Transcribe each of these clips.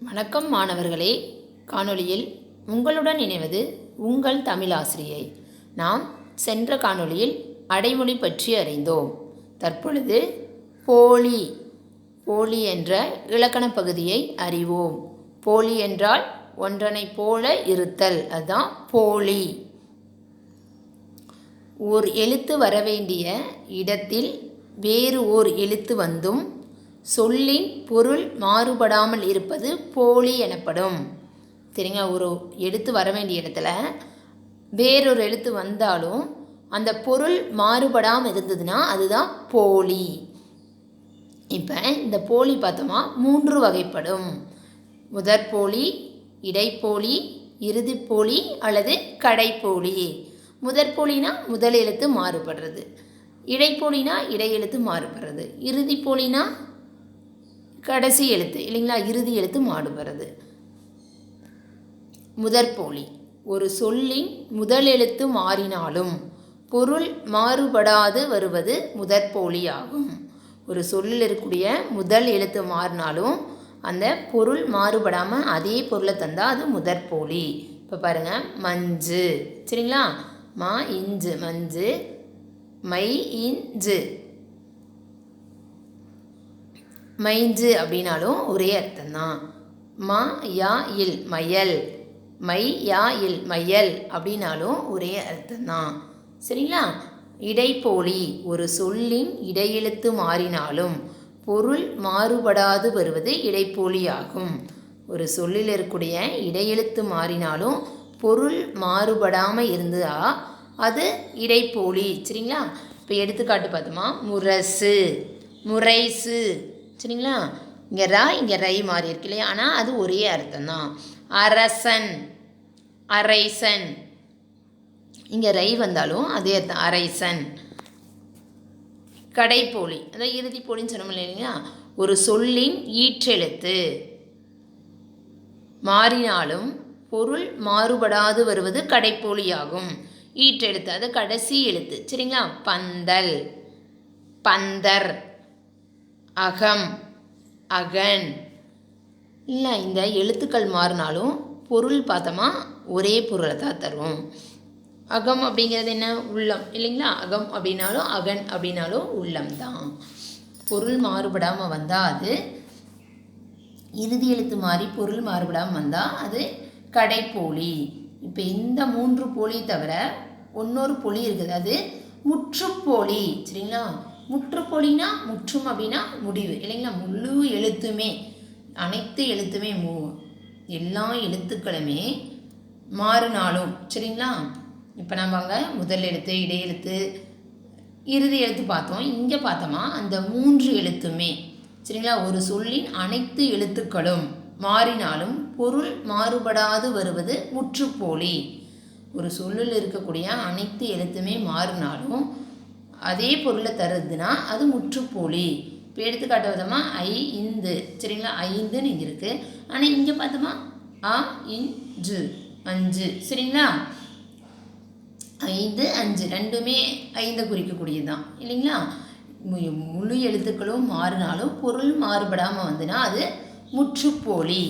வணக்கம் மாணவர்களே. காணொளியில் உங்களுடன் இணைவது உங்கள் தமிழாசிரியை. நாம் சென்ற காணொளியில் அடைமொழி பற்றி அறிந்தோம். தற்பொழுது போலி போலி என்ற இலக்கணப் பகுதியை அறிவோம். போலி என்றால் ஒன்றனைப் போல இருத்தல் அதுதான் போலி. ஓர் எழுத்து வரவேண்டிய இடத்தில் வேறு ஓர் எழுத்து வந்தும் சொல்லின் பொருள் மாறுபடாமல் இருப்பது போலி எனப்படும். சரிங்க ஒரு எழுத்து வர வேண்டிய இடத்துல வேறொரு எழுத்து வந்தாலும் அந்த பொருள் மாறுபடாமல் இருந்ததுன்னா அதுதான் போலி. இப்போ இந்த போலி பார்த்தோமா மூன்று வகைப்படும். முதற்போலி இடைப்போலி இறுதிப்போலி அல்லது கடைப்போலி முதற்போலினா முதல் எழுத்து மாறுபடுறது. இடைப்போலினா இடை எழுத்து மாறுபடுறது. இறுதிப்போலினா கடைசி எழுத்து இல்லைங்களா? இறுதி எழுத்து மாறுபடுறது முதற்போலி. ஒரு சொல்லின் முதல் எழுத்து மாறினாலும் பொருள் மாறுபடாது வருவது முதற்போலி ஆகும் ஒரு சொல்லில் இருக்கக்கூடிய முதல் எழுத்து மாறினாலும் அந்த பொருள் மாறுபடாமல் அதே பொருளை தந்தால் அது முதற்போலி. இப்போ பாருங்கள் மஞ்சு. சரிங்களா? மா இஞ்சு மஞ்சு மை இஞ்சு. மைஞ்சு அப்படின்னாலும் ஒரே அர்த்தம்தான். மா யா இல் மயல். மை யா இல் மயல் அப்படின்னாலும் ஒரே அர்த்தம்தான். சரிங்களா? இடைப்போலி ஒரு சொல்லின் இடையெழுத்து மாறினாலும் பொருள் மாறுபடாது வருவது இடைப்போலியாகும். ஒரு சொல்லில் இருக்கக்கூடிய இடையெழுத்து மாறினாலும் பொருள் மாறுபடாமல் இருந்தா அது இடைப்போலி. சரிங்களா? இப்போ எடுத்துக்காட்டு பார்த்தோமா. முரசு முரைசு சரிங்களா? இங்கே ரா இங்கே ரை மாறி இருக்கு இல்லையா? ஆனால் அது ஒரே அர்த்தம் தான் அரசன் அரைசன். இங்கே ரை வந்தாலும் அதே அர்த்தம் அரைசன். கடைப்போலி. அதாவது இறுதிப்போலின்னு சொன்னோம் இல்லைங்களா? ஒரு சொல்லின் ஈற்றெழுத்து. மாறினாலும் பொருள் மாறுபடாது வருவது கடைப்போலியாகும். ஈற்றெழுத்து அது கடைசி எழுத்து. சரிங்களா? பந்தல். பந்தர். அகம் அகன். இல்லை இந்த எழுத்துக்கள் மாறினாலும் பொருள் பார்த்தோமா ஒரே பொருளை தான் தரும். அகம் அப்படிங்கிறது என்ன? உள்ளம். இல்லைங்களா? அகம் அப்படின்னாலும் அகன் அப்படின்னாலும் உள்ளம் தான். பொருள் மாறுபடாமல் வந்தால் அது இறுதி எழுத்து மாறி பொருள் மாறுபடாமல் வந்தால் அது கடைப்போலி. இப்போ இந்த மூன்று போலி தவிர இன்னொரு பொலி இருக்குது. அது முற்றுப்போலி. சரிங்களா? முற்றுப்பொழினா முற்றும் அப்படின்னா முடிவு. இல்லைங்களா? முழு எழுத்துமே அனைத்து எழுத்துமே மு எல்லா எழுத்துக்களுமே மாறினாலும் சரிங்களா? இப்போ நம்ம அங்கே முதல் எழுத்து இடையெழுத்து இறுதி எழுத்து பார்த்தோம். இங்கே பார்த்தோமா அந்த மூன்று எழுத்துமே சரிங்களா? ஒரு சொல்லின் அனைத்து எழுத்துக்களும் மாறினாலும் பொருள் மாறுபடாது வருவது முற்றுப்போலி. ஒரு சொல்லில் இருக்கக்கூடிய அனைத்து எழுத்துமே மாறினாலும் அதே பொருளை தருதுன்னா அது முற்றுப்போலி இப்போ எடுத்துக்காட்டு விதமாக ஐ இந்து. சரிங்களா? ஐந்துன்னு இங்கே இருக்குது ஆனால் இங்கே பார்த்தோமா ஆ இஞ்சு அஞ்சு. சரிங்களா? ஐந்து அஞ்சு. ரெண்டுமே ஐந்தை குறிக்கக்கூடியது தான் இல்லைங்களா? மு- முழு எழுத்துக்களும் மாறினாலும் பொருள் மாறுபடாமல் வந்துன்னா அது முற்றுப்போலி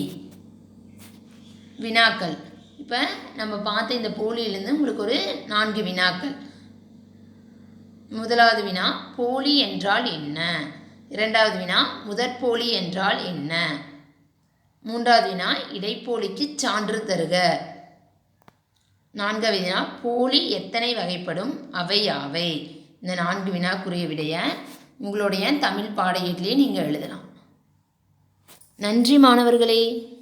வினாக்கள். இப்போ நம்ம பார்த்த இந்த போலியிலேருந்து உங்களுக்கு ஒரு நான்கு வினாக்கள். முதலாவது வினா போலி என்றால் என்ன? இரண்டாவது வினா முதற்போலி என்றால் என்ன? மூன்றாவது வினா இடைப்போலிக்கு சான்று தருக. நான்காவது வினா போலி எத்தனை வகைப்படும்? அவை யாவை? இந்த நான்கு வினாக்குரிய விடைய உங்களுடைய தமிழ் பாடையிலே நீங்கள் எழுதலாம். நன்றி மாணவர்களே.